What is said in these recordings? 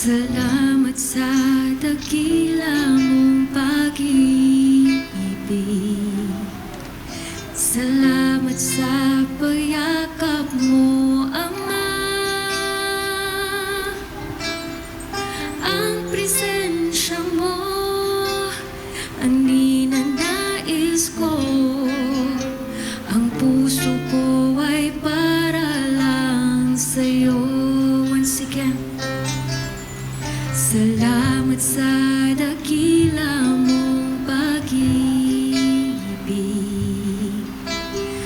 Salamat sa dakila Salamat sa dakila mong pag-ibig.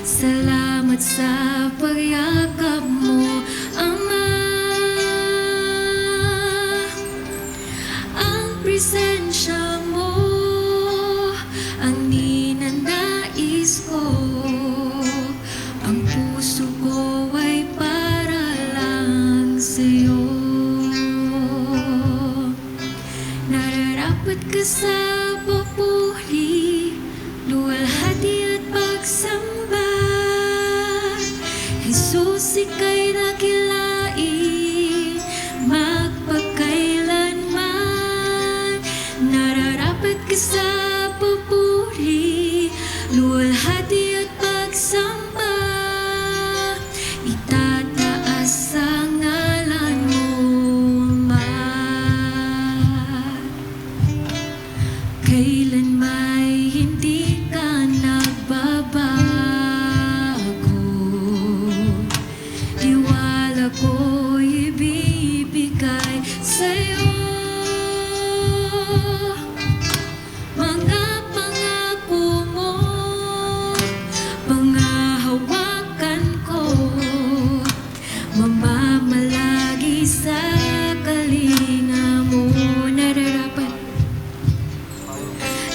Salamat sa pagyakap mo, Ama. Ang presensya mo Ang Nararapat ka sa papuri Luwalhati at pagsamba. Jesus, ika'y nakilain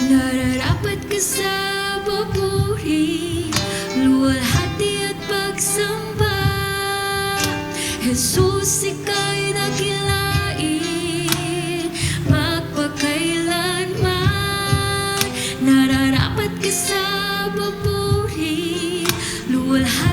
Nararapat ka sa papuri Luwalhati at pagsamba. Jesus, ika'y nakilain Magpakailanman. Nararapat ka sa papuri Luwalhati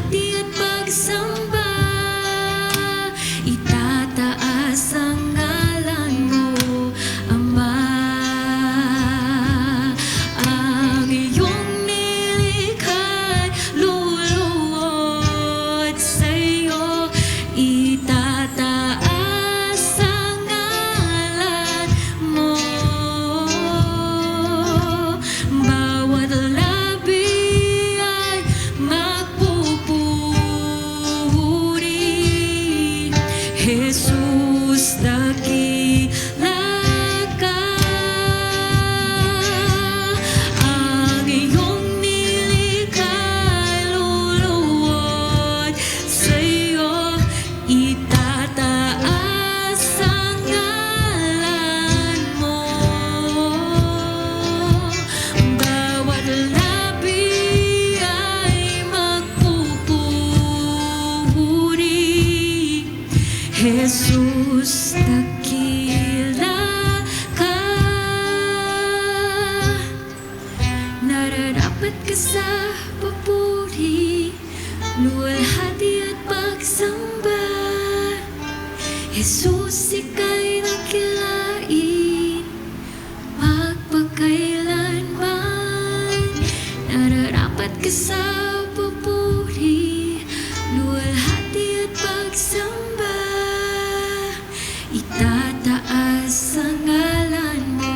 Jesus, dakila ka. Nararapat ka sa papuri Luwalhati at pagsamba Jesus, ika'y nakilain Magpakailanman. Nararapat ka sa Ang ngalan mo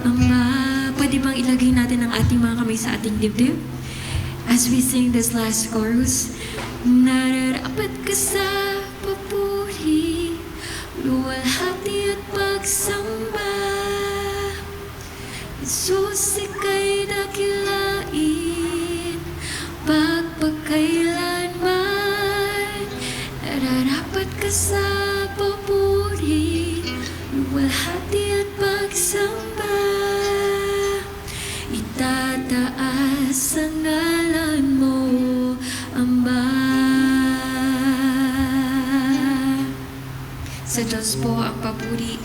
Ama, pwede bang ilagay natin ang ating mga kamay sa ating dibdib? As we sing this last chorus Nararapat ka sa papuri Luwalhati at pagsamba Jesus, ika'y nakilain Pagpakailanman Sa Diyos po ang papuri